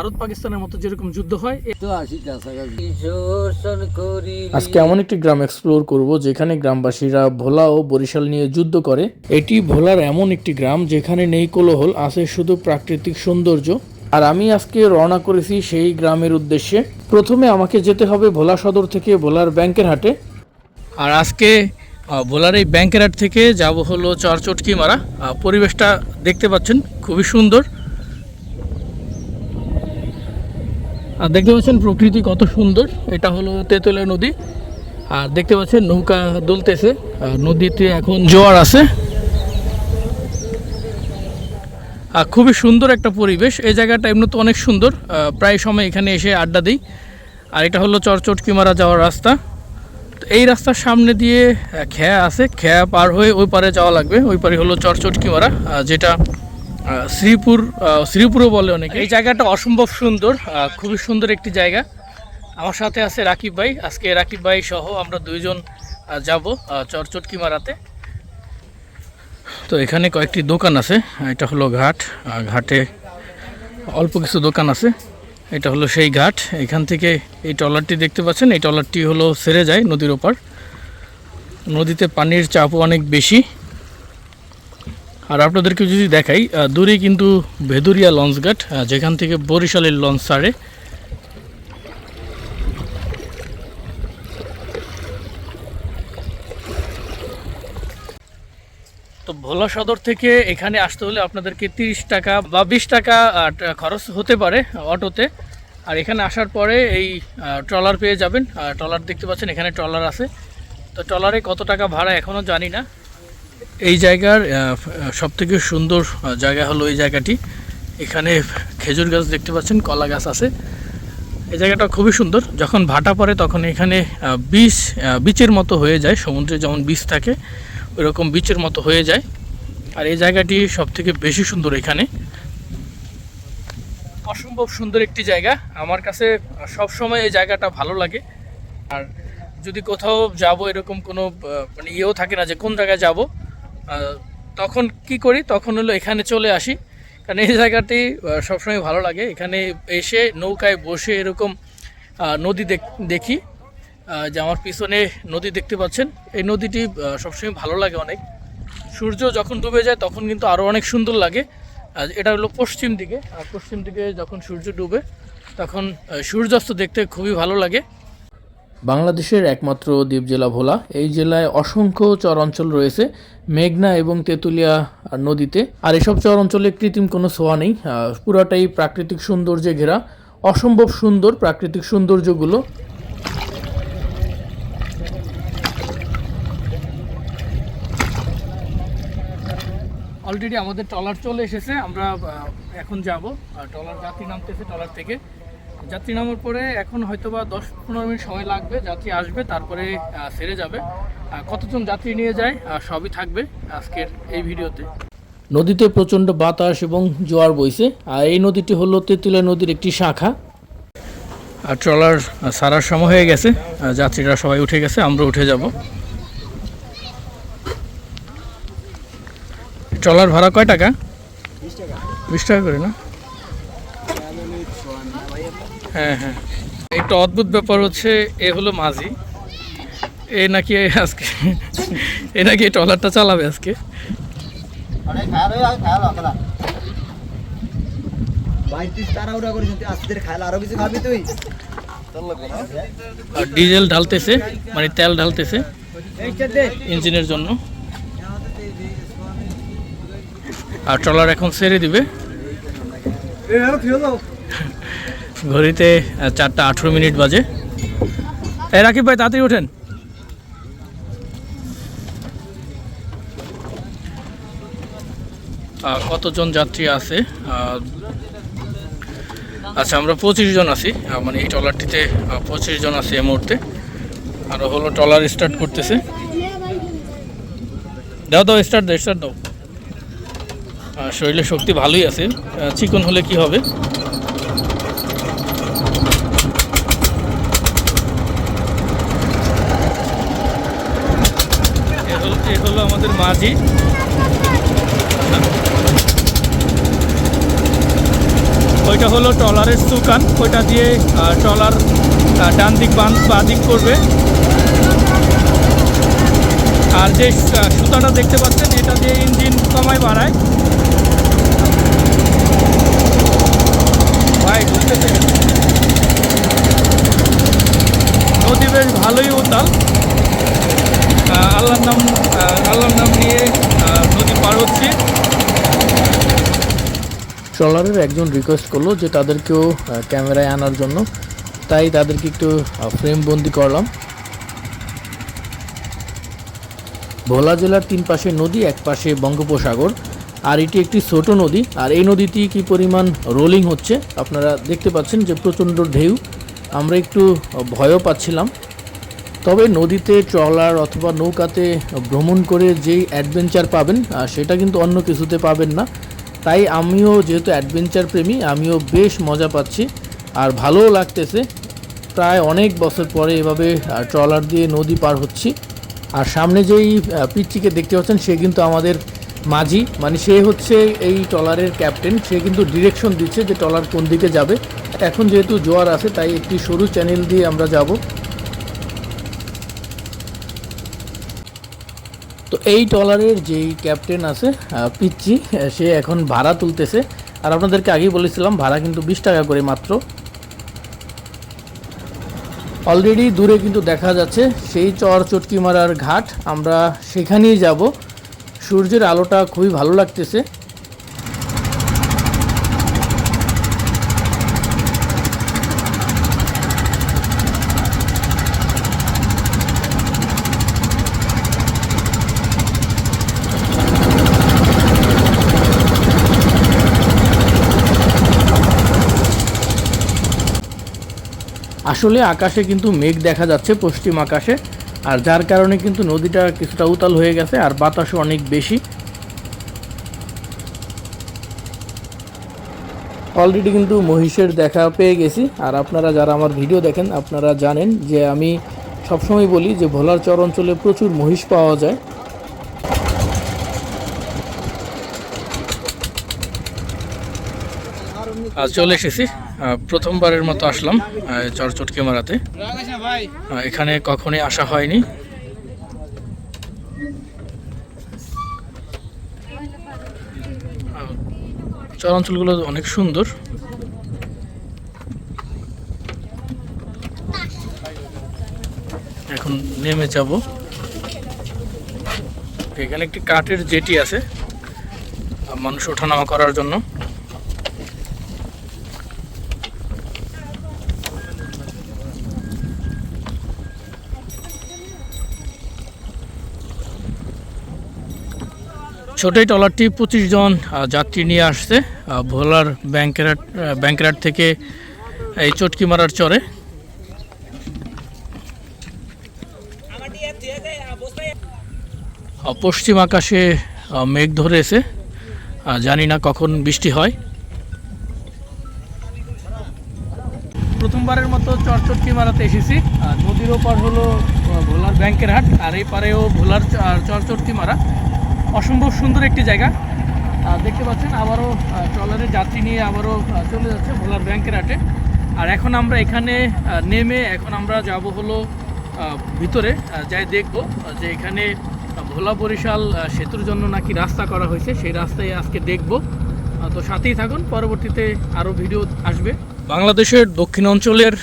ভারত পাকিস্তানের মতো যেরকম যুদ্ধ হয় আজকে এমন একটি গ্রাম এক্সপ্লোর করব যেখানে গ্রামবাসীরা ভোলা ও বরিশাল নিয়ে যুদ্ধ করে। এটি ভোলার এমন একটি গ্রাম যেখানে নেই কোলাহল আছে শুধু প্রাকৃতিক সৌন্দর্য। আর আমি আজকে রওনা করেছি সেই গ্রামের উদ্দেশ্যে। প্রথমে আমাকে যেতে হবে ভোলা সদর থেকে ভোলার ব্যাংকের হাটে। আর আজকে ভোলার এই ব্যাংকের হাট থেকে যাব হলো চরচটকি মারা আহ, পরিবেশটা দেখতে পাচ্ছেন খুবই সুন্দর। আর দেখতে পাচ্ছেন প্রকৃতি কত সুন্দর। এটা হলো তেঁতুলিয়া নদী। আর দেখতে পাচ্ছেন নৌকা দুলতেছে। আর নদীতে এখন জোয়ার আছে। আর খুবই সুন্দর একটা পরিবেশ। এই জায়গাটা এমনি তো অনেক সুন্দর। প্রায় সময় এখানে এসে আড্ডা দিই। আর এটা হলো চরচটকি মারা যাওয়ার রাস্তা। তো এই রাস্তার সামনে দিয়ে খেয়া আছে। খেয়া পার হয়ে ওই পারে যাওয়া লাগবে। ওই পারে হলো চরচটকি মারা। যেটা শ্রীপুর শ্রীপুরও বলে অনেকে। এই জায়গাটা অসম্ভব সুন্দর খুবই সুন্দর একটি জায়গা। আমার সাথে আছে রাকিব ভাই। আজকে রাকিব ভাই সহ আমরা দুইজন যাব চরচটকি মারাতে। তো এখানে কয়েকটি দোকান আছে। এটা হলো ঘাট ঘাটে অল্প কিছু দোকান আছে। এটা হলো সেই ঘাট। এখান থেকে এই ট্রলারটি দেখতে পাচ্ছেন। এই ট্রলারটি হলো সেরে যায় নদীর ওপার। নদীতে পানির চাপও অনেক বেশি। আর আপনাদেরকে যদি দেখাই দূরে কিন্তু ভেদুরিয়া লঞ্চ ঘাট যেখান থেকে বরিশালের লঞ্চ ছাড়ে। তো ভোলা সদর থেকে এখানে আসতে হলে আপনাদেরকে তিরিশ টাকা বা বিশ টাকা খরচ হতে পারে অটোতে। আর এখানে আসার পরে এই ট্রলার পেয়ে যাবেন। ট্রলার দেখতে পাচ্ছেন, এখানে ট্রলার আছে। তো ট্রলারে কত টাকা ভাড়া এখনও জানি না। এই জায়গার সব থেকে সুন্দর জায়গা হলো এই জায়গাটি। এখানে খেজুর গাছ দেখতে পাচ্ছেন কলা গাছ আছে। এই জায়গাটা খুবই সুন্দর। যখন ভাটা পড়ে তখন এখানে আহ, বিচের মতো হয়ে যায়। সমুদ্রে যেমন বীজ থাকে ওইরকম বিচের মতো হয়ে যায়। আর এই জায়গাটি সব থেকে বেশি সুন্দর এখানে। অসম্ভব সুন্দর একটি জায়গা। আমার কাছে সব সময় এই জায়গাটা ভালো লাগে। আর যদি কোথাও যাব এরকম কোনো মানে ইয়েও থাকে না যে কোন জায়গায় যাব তখন কি করি? তখন হলো এখানে চলে আসি। কারণ এই জায়গাটি সবসময় ভালো লাগে। এখানে এসে নৌকায় বসে এরকম নদী দেখ- যে আমার পিছনে নদী দেখতে পাচ্ছেন। এই নদীটি সবসময় ভালো লাগে অনেক। সূর্য যখন ডুবে যায়, তখন কিন্তু আরও অনেক সুন্দর লাগে। এটা হলো পশ্চিম দিকে। আর পশ্চিম দিকে যখন সূর্য ডুবে, তখন সূর্যাস্ত দেখতে খুবই ভালো লাগে। বাংলাদেশের একমাত্র দ্বীপ জেলা ভোলা। এই জেলায় অসংখ্য চর অঞ্চল রয়েছে, মেঘনা এবং তেঁতুলিয়া নদীতে। আর এসব চর অঞ্চলে কৃত্রিম কোনো ছোঁয়া নেই। পুরাটাই প্রাকৃতিক সৌন্দর্যে ঘেরা, অসম্ভব সুন্দর প্রাকৃতিক সৌন্দর্যগুলো। অলরেডি আমাদের ট্রলার চলে এসেছে, আমরা এখন যাব। ট্রলার যাত্রী নামতেছে ট্রলার থেকে। যাত্রী নামার পরে এখন হয়তো বা দশ পনেরো মিনিট সময় লাগবে যাত্রী আসবে তারপরে সেরে যাবে। কতজন যাত্রী নিয়ে যায় সবই থাকবে আজকের এই ভিডিওতে। নদীতে প্রচণ্ড বাতাস এবং জোয়ার বইছে। আর এই নদীটি হলো তেঁতুলিয়া নদীর একটি শাখা। আর ট্রলার সারার সময় হয়ে গেছে। যাত্রীরা সবাই উঠে গেছে আমরা উঠে যাব। ট্রলার ভাড়া কয় টাকা। বিশ টাকা করে না? হ্যাঁ হ্যাঁ। একটা অদ্ভুত ব্যাপার হচ্ছে, এ হলো মাঝি। এ নাকি আজকে, এ নাকি ট্রলারটা চালাবে আজকে। আর ডিজেল ঢালতেছে মানে তেল ঢালতেছে ইঞ্জিনের জন্য। আর ট্রলার এখন ছেড়ে দিবে। ঘড়িতে চারটা আঠেরো মিনিট বাজে। এই রাকিব ভাই, তাড়াতাড়ি ওঠেন। কতজন যাত্রী আছে? আচ্ছা আমরা পঁচিশ জন আছি। মানে এই ট্রলারটিতে পঁচিশ জন আছি এই মুহূর্তে। আর হলো ট্রলার স্টার্ট করতেছে। দাও দাও স্টার্ট দাও স্টার্ট দাও। শরীরে শক্তি ভালোই আছে। চিকন হলে কি হবে? এ হলো আমাদের মাঝি। ওইটা হলো ট্রলারের সুকান। ওইটা দিয়ে ট্রলার ডান দিক বা দিক করবে। আর যে সুতাটা দেখতে পাচ্ছেন, এটা দিয়ে ইঞ্জিন কমায় বাড়ায় ভাই নদী বেশ ভালোই উতাল আল্লাহর নাম আল্লাহর নাম নিয়ে নদী পার হচ্ছি। ট্রলারের একজন রিকোয়েস্ট করল যে তাদেরকেও ক্যামেরায় আনার জন্য। তাই তাদেরকে একটু ফ্রেম বন্দি করলাম। ভোলা জেলার তিন পাশে নদী, এক পাশে বঙ্গোপসাগর। আর এটি একটি ছোট নদী। আর এই নদীটি কি পরিমাণ রোলিং হচ্ছে? আপনারা দেখতে পাচ্ছেন যে প্রচণ্ড ঢেউ। আমরা একটু ভয়ও পাচ্ছিলাম। তবে নদীতে ট্রলার অথবা নৌকাতে ভ্রমণ করে যেই অ্যাডভেঞ্চার পাবেন সেটা কিন্তু অন্য কিছুতে পাবেন না। তাই আমিও যেহেতু অ্যাডভেঞ্চার প্রেমী আমিও বেশ মজা পাচ্ছি। আর ভালোও লাগতেছে। প্রায় অনেক বছর পরে এভাবে ট্রলার দিয়ে নদী পার হচ্ছি। আর সামনে যেই আহ, পিচ্চিকে দেখতে পাচ্ছেন সে কিন্তু আমাদের মাঝি। মানে সে হচ্ছে এই ট্রলারের ক্যাপ্টেন সে কিন্তু ডিরেকশন দিচ্ছে যে ট্রলার কোন দিকে যাবে। এখন যেহেতু জোয়ার আছে তাই একটি সরু চ্যানেল দিয়ে আমরা যাব। এই ট্রলারের যেই ক্যাপ্টেন আছে পিচ্চি সে এখন ভাড়া তুলতেছে। আর আপনাদেরকে আগেই বলেছিলাম, ভাড়া কিন্তু বিশ টাকা করে মাত্র। অলরেডি দূরে কিন্তু দেখা যাচ্ছে, সেই চর চটকি মারার ঘাট। আমরা সেখানেই যাব। সূর্যের আলোটা খুবই ভালো লাগতেছে। আসলে আকাশে কিন্তু মেঘ দেখা যাচ্ছে পশ্চিম আকাশে, আর যার কারণে কিন্তু নদীটা কিছুটা উতাল হয়ে গেছে আর বাতাসও অনেক বেশি। অলরেডি কিন্তু মহিষের দেখা পেয়ে গেছি, আর আপনারা যারা আমার ভিডিও দেখেন, আপনারা জানেন যে আমি সবসময় বলি যে ভোলার চর অঞ্চলে প্রচুর মহিষ পাওয়া যায়। চলে এসেছি। প্রথমবারের মতো আসলাম আহ, চর চটকে মারাতে এখানে কখনোই আসা হয়নি। চর অঞ্চলগুলো অনেক সুন্দর। এখন নেমে যাব। এখানে একটি কাঠের জেটি আছে। মানুষ ওঠানামা করার জন্য। ছোট এই ট্রলারটি পঁচিশ জন যাত্রী নিয়ে আসছে। ভোলার ব্যাংকেরাট ব্যাংকেরাট থেকে এই চটকি মারার চরে। পশ্চিম আকাশে মেঘ ধরেছে। জানি না কখন বৃষ্টি হয়। প্রথমবারের মতো চরচটকি মারাতে এসেছি। নদীর ওপার হলো ভোলার ব্যাংকের হাট, আর এই পারেও ভোলার চরচটকি মারা। অসম্ভব সুন্দর একটি জায়গা। দেখতে পাচ্ছেন, আবারও ট্রলারে যাত্রী নিয়ে আবারও চলে যাচ্ছে ভোলার ব্যাংকের হাটে। আর এখন আমরা এখানে নেমে এখন আমরা যাব হলো ভিতরে যাই দেখব যে এখানে ভোলা বরিশাল সেতুর জন্য নাকি রাস্তা করা হয়েছে, সেই রাস্তায় আজকে দেখব। তো সাথেই থাকুন, পরবর্তীতে আরও ভিডিও আসবে। বাংলাদেশের দক্ষিণ অঞ্চলের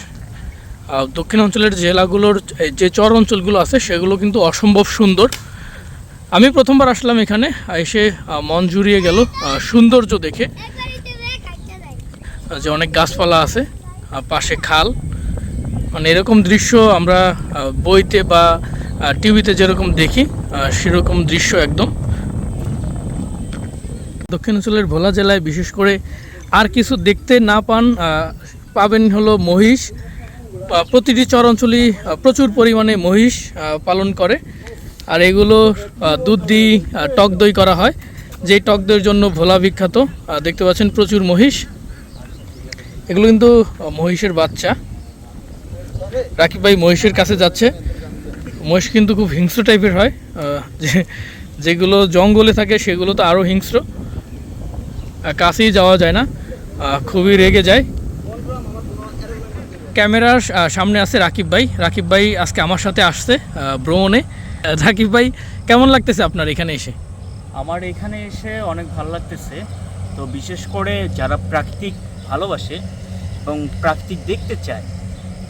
দক্ষিণ অঞ্চলের জেলাগুলোর যে চর অঞ্চলগুলো আছে, সেগুলো কিন্তু অসম্ভব সুন্দর। আমি প্রথমবার আসলাম এখানে, এসে মন জুড়িয়ে গেল সৌন্দর্য দেখে। যে অনেক গাছপালা আছে পাশে খাল। মানে এরকম দৃশ্য আমরা বইতে বা টিভিতে যেরকম দেখি সেরকম দৃশ্য একদম। দক্ষিণাঞ্চলের ভোলা জেলায় বিশেষ করে আর কিছু দেখতে না পান পাবেন হলো মহিষ। প্রতিটি চর অঞ্চলই প্রচুর পরিমাণে মহিষ পালন করে। আর এগুলো দুধ দিয়ে টক দই করা হয়। যেই টক দইয়ের জন্য ভোলা বিখ্যাত দেখতে পাচ্ছেন প্রচুর মহিষ। এগুলো কিন্তু মহিষের বাচ্চা। রাকিব ভাই মহিষের কাছে যাচ্ছে। মহিষ কিন্তু খুব হিংস্র টাইপের হয়। যে, যেগুলো জঙ্গলে থাকে, সেগুলো তো আরও হিংস্র। কাছেই যাওয়া যায় না। খুবই রেগে যায়। ক্যামেরার সামনে আছে রাকিব ভাই। রাকিব ভাই আজকে আমার সাথে আসছে ভ্রমণে। রাকিব ভাই, কেমন লাগতেছে আপনার এখানে এসে? আমার এখানে এসে অনেক ভালো লাগতেছে। তো বিশেষ করে যারা প্রাকৃতিক ভালোবাসে এবং প্রাকৃতিক দেখতে চায়,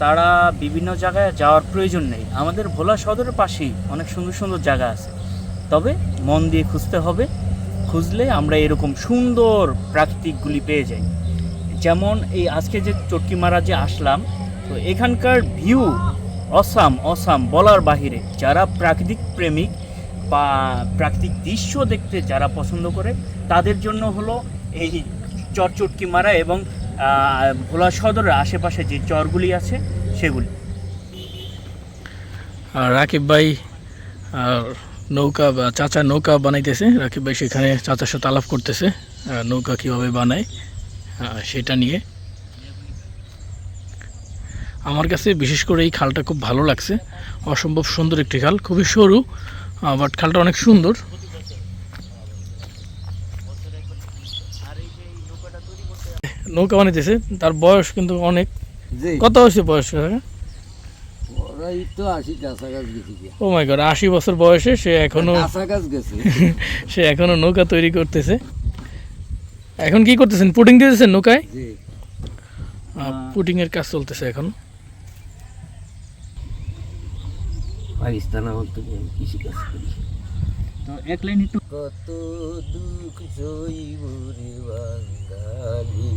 তারা বিভিন্ন জায়গায় যাওয়ার প্রয়োজন নেই। আমাদের ভোলা সদরের পাশেই অনেক সুন্দর সুন্দর জায়গা আছে। তবে মন দিয়ে খুঁজতে হবে। খুঁজলে আমরা এরকম সুন্দর প্রাকৃতিকগুলি পেয়ে যাই। যেমন এই আজকে যে চটকি মারা যে আসলাম, তো এখানকার ভিউ অসাম অসাম বলার বাহিরে যারা প্রাকৃতিক প্রেমিক বা প্রাকৃতিক দৃশ্য দেখতে যারা পছন্দ করে, তাদের জন্য হলো এই চর চটকি মারা এবং ভোলা সদরের আশেপাশে যে চরগুলি আছে, সেগুলি। রাকিব ভাই নৌকা বা চাচা নৌকা বানাইতেছে। রাকিব ভাই সেখানে চাচার সাথে আলাপ করতেছে নৌকা কীভাবে বানায় সেটা নিয়ে। আমার কাছে বিশেষ করে এই খালটা খুব ভালো লাগছে। অসম্ভব সুন্দর একটি খাল খুবই সরু বাট খালটা অনেক সুন্দর। নৌকা বানাইতেছে তার বয়স কিন্তু অনেক। কত বয়স? গিয়া। ও মাই গড আশি বছর বয়সে সে এখনও সে এখনও নৌকা তৈরি করতেছে। এখন কি করতেছেন? পুডিং দিতেছেন নৌকায়? পুডিং এর কাজ চলতেছে এখন। পাকিস্তান আমার তো কৃষি কাজ করি। তো এক লাইন একটু কত দুঃখ সইব রে বাঙালি।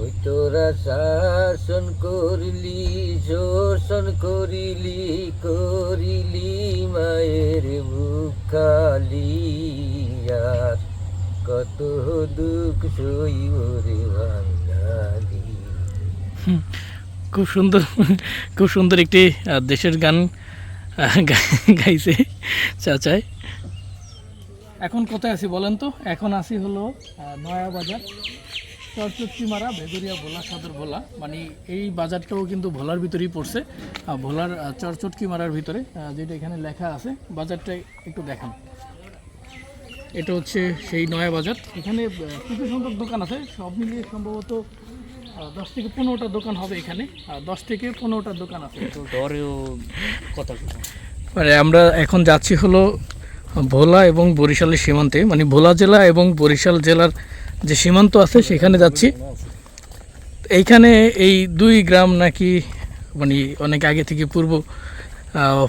ওই তোরা শাসন করলি শোষণ করিলি করিলি মায়ের বুক খালি। আর কত দুঃখ সইব রে বাঙালি। খুব সুন্দর খুব সুন্দর একটি দেশের গান গাইছে চাচাই। এখন কোথায় আছি বলেন তো? এখন আছি হলো নয়া বাজার চরচটকি মারা বেগুরিয়া ভোলা সদর ভোলা। মানে এই বাজারটাও কিন্তু ভোলার ভিতরেই পড়ছে। ভোলার আহ, চরচটকি মারার ভিতরে যেটা এখানে লেখা আছে। বাজারটা একটু দেখান। এটা হচ্ছে সেই নয়া বাজার। এখানে কিছু সংখ্যক দোকান আছে। সব মিলিয়ে সম্ভবত দশ থেকে পনেরোটা দোকান হবে এখানে। আর দশ থেকে পনেরোটা দোকান আছে তো দরেও কথা মানে আমরা এখন যাচ্ছি হলো ভোলা এবং বরিশালের সীমান্তে। মানে ভোলা জেলা এবং বরিশাল জেলার যে সীমান্ত আছে সেখানে যাচ্ছি। এইখানে এই দুই গ্রাম নাকি মানে অনেক আগে থেকে পূর্ব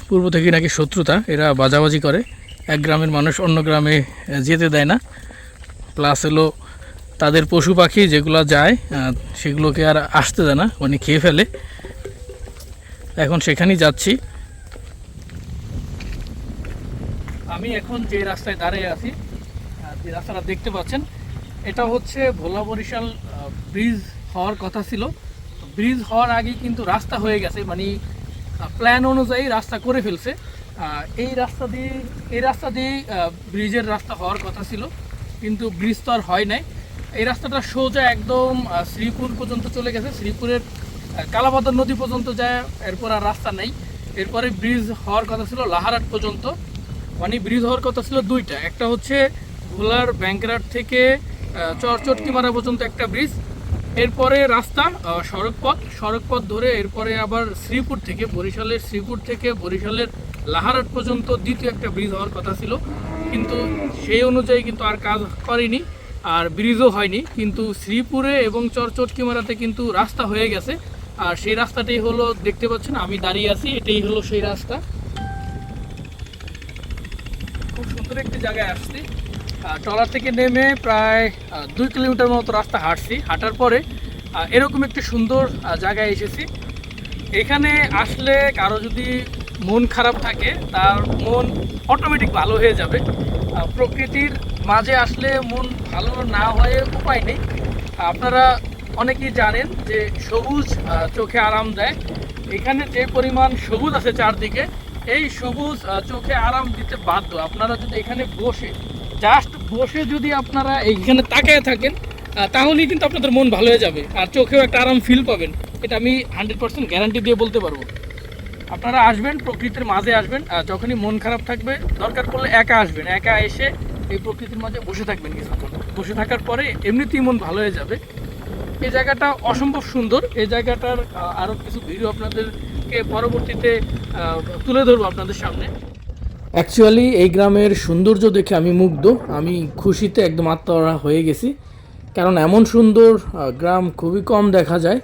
পূর্ব থেকে নাকি শত্রুতা এরা বাজাবাজি করে। এক গ্রামের মানুষ অন্য গ্রামে যেতে দেয় না। প্লাস হলো তাদের পশু পাখি যেগুলো যায় সেগুলোকে আর আসতে দেয় না মানে খেয়ে ফেলে। এখন সেখানেই যাচ্ছি। আমি এখন যে রাস্তায় দাঁড়িয়ে আছি যে রাস্তাটা দেখতে পাচ্ছেন, এটা হচ্ছে ভোলা বরিশাল ব্রিজ হওয়ার কথা ছিল। ব্রিজ হওয়ার আগে কিন্তু রাস্তা হয়ে গেছে মানে প্ল্যান অনুযায়ী রাস্তা করে ফেলছে। এই রাস্তা দিয়ে, এই রাস্তা দিয়ে ব্রিজের রাস্তা হওয়ার কথা ছিল, কিন্তু ব্রিজ তো আর হয় নাই। এই রাস্তাটা সোজা একদম শ্রীপুর পর্যন্ত চলে গেছে। শ্রীপুরের কালাপাতার নদী পর্যন্ত যায় এরপর আর রাস্তা নেই। এরপরে ব্রিজ হওয়ার কথা ছিল লাহারাট পর্যন্ত। মানে ব্রিজ হওয়ার কথা ছিল দুইটা। একটা হচ্ছে ভোলার ব্যাংকরাট থেকে আহ, চরচটকি মারা পর্যন্ত একটা ব্রিজ এরপরে রাস্তা আহ, সড়ক পথ সড়ক পথ ধরে এরপরে আবার শ্রীপুর থেকে বরিশালের শ্রীপুর থেকে বরিশালের লাহারাট পর্যন্ত দ্বিতীয় একটা ব্রিজ হওয়ার কথা ছিল। কিন্তু সেই অনুযায়ী কিন্তু আর কাজ করেনি। আর ব্রিজও হয়নি, কিন্তু শ্রীপুরে এবং চরচটকি মারাতে কিন্তু রাস্তা হয়ে গেছে। আর সেই রাস্তাটাই হলো, দেখতে পাচ্ছেন, আমি দাঁড়িয়ে আছি, এটাই হলো সেই রাস্তা। খুব সুন্দর একটি জায়গায় আসছি। ট্রলার থেকে নেমে প্রায় দুই কিলোমিটার মতো রাস্তা হাঁটছি। হাঁটার পরে এরকম একটি সুন্দর জায়গায় এসেছি। এখানে আসলে কারও যদি মন খারাপ থাকে, তার মন অটোমেটিক ভালো হয়ে যাবে। প্রকৃতির মাঝে আসলে মন ভালো না হয়ে উপায় নেই। আপনারা অনেকেই জানেন যে সবুজ চোখে আরাম দেয়। এখানে যে পরিমাণ সবুজ আছে চারদিকে, এই সবুজ চোখে আরাম দিতে বাধ্য। আপনারা যদি এখানে বসে জাস্ট বসে যদি আপনারা এইখানে তাকায় থাকেন তাহলেই কিন্তু আপনাদের মন ভালো হয়ে যাবে। আর চোখেও একটা আরাম ফিল পাবেন। এটা আমি হান্ড্রেড পার্সেন্ট গ্যারান্টি দিয়ে বলতে পারব। আপনারা আসবেন, প্রকৃতির মাঝে আসবেন যখনই মন খারাপ থাকবে, দরকার পড়লে একা আসবেন। একা এসে এই প্রকৃতির মাঝে বসে থাকবেন কিছুক্ষণ। বসে থাকার পরে এমনিতেই মন ভালো হয়ে যাবে। এই জায়গাটা অসম্ভব সুন্দর। এই জায়গাটার আরও কিছু ভিডিও আপনাদেরকে পরবর্তীতে তুলে ধরবো আপনাদের সামনে। অ্যাকচুয়ালি এই গ্রামের সৌন্দর্য দেখে আমি মুগ্ধ। আমি খুশিতে একদম আত্মহারা হয়ে গেছি। কারণ এমন সুন্দর গ্রাম খুবই কম দেখা যায়।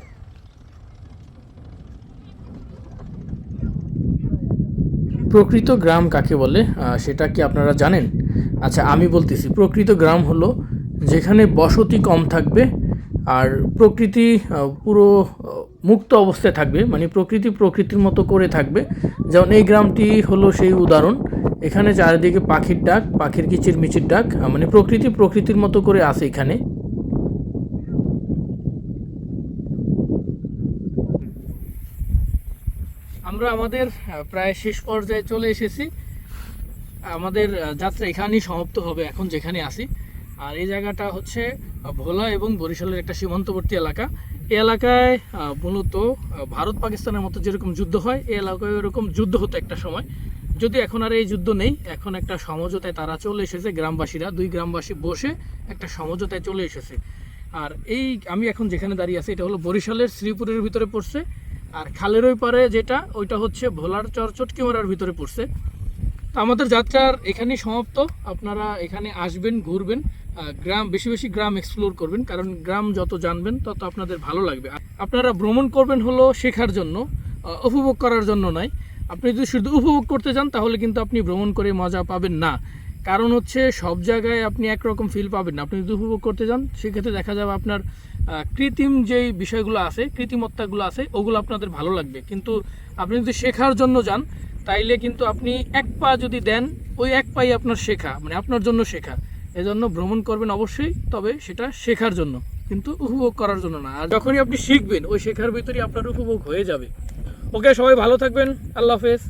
প্রকৃত গ্রাম কাকে বলে? সেটা কি আপনারা জানেন? আচ্ছা আমি বলতেছি, প্রকৃত গ্রাম হলো যেখানে বসতি কম থাকবে আর প্রকৃতি পুরো মুক্ত অবস্থায় থাকবে মানে প্রকৃতি প্রকৃতির মতো করে থাকবে। যেমন এই গ্রামটি হলো সেই উদাহরণ। এখানে চারিদিকে পাখির ডাক, পাখির কিচির মিচির ডাক মানে প্রকৃতি প্রকৃতির মতো করে আছে এখানে। আমরা আমাদের প্রায় শেষ পর্যায়ে চলে এসেছি। আমাদের যাত্রা এখানেই সমাপ্ত হবে এখন যেখানে আসি আর এই জায়গাটা হচ্ছে ভোলা এবং বরিশালের একটা সীমান্তবর্তী এলাকা। এই এলাকায় মূলত ভারত পাকিস্তানের মতো যেরকম যুদ্ধ হয়, এই এলাকায় এরকম যুদ্ধ হতো একটা সময়। যদি এখন আর এই যুদ্ধ নেই, এখন একটা সমঝোতায় তারা চলে এসেছে, গ্রামবাসীরা, দুই গ্রামবাসী বসে একটা সমঝোতায় চলে এসেছে। আর এই, আমি এখন যেখানে দাঁড়িয়ে আছি, এটা হলো বরিশালের শ্রীপুরের ভিতরে পড়ছে। আর খালের ওই পারে যেটা, ওইটা হচ্ছে ভোলার চর চটকিমারার ভিতরে পড়ছে। আমাদের যাত্রার এখানেই সমাপ্ত। আপনারা এখানে আসবেন, ঘুরবেন গ্রাম, বেশি বেশি গ্রাম এক্সপ্লোর করবেন, কারণ গ্রাম যত জানবেন, তত আপনাদের ভালো লাগবে। আপনারা ভ্রমণ করবেন হলো শেখার জন্য উপভোগ করার জন্য নয় আপনি যদি শুধু উপভোগ করতে যান, তাহলে কিন্তু আপনি ভ্রমণ করে মজা পাবেন না। কারণ হচ্ছে সব জায়গায় আপনি একরকম ফিল পাবেন না। আপনি যদি উপভোগ করতে যান, সেক্ষেত্রে দেখা যাবে আপনার কৃত্রিম যেই বিষয়গুলো আছে, কৃত্রিমত্তাগুলো আছে, ওগুলো আপনাদের ভালো লাগবে। কিন্তু আপনি যদি শেখার জন্য যান তাইলে কিন্তু আপনি এক পা যদি দেন, ওই এক পাই আপনার শেখা মানে আপনার জন্য শেখা। এজন্য ভ্রমণ করবেন অবশ্যই, তবে সেটা শেখার জন্য, কিন্তু উপভোগ করার জন্য না। আর যখনই আপনি শিখবেন, ওই শেখার ভিতরেই আপনার উপভোগ হয়ে যাবে। ওকে, সবাই ভালো থাকবেন। আল্লাহ হাফেজ।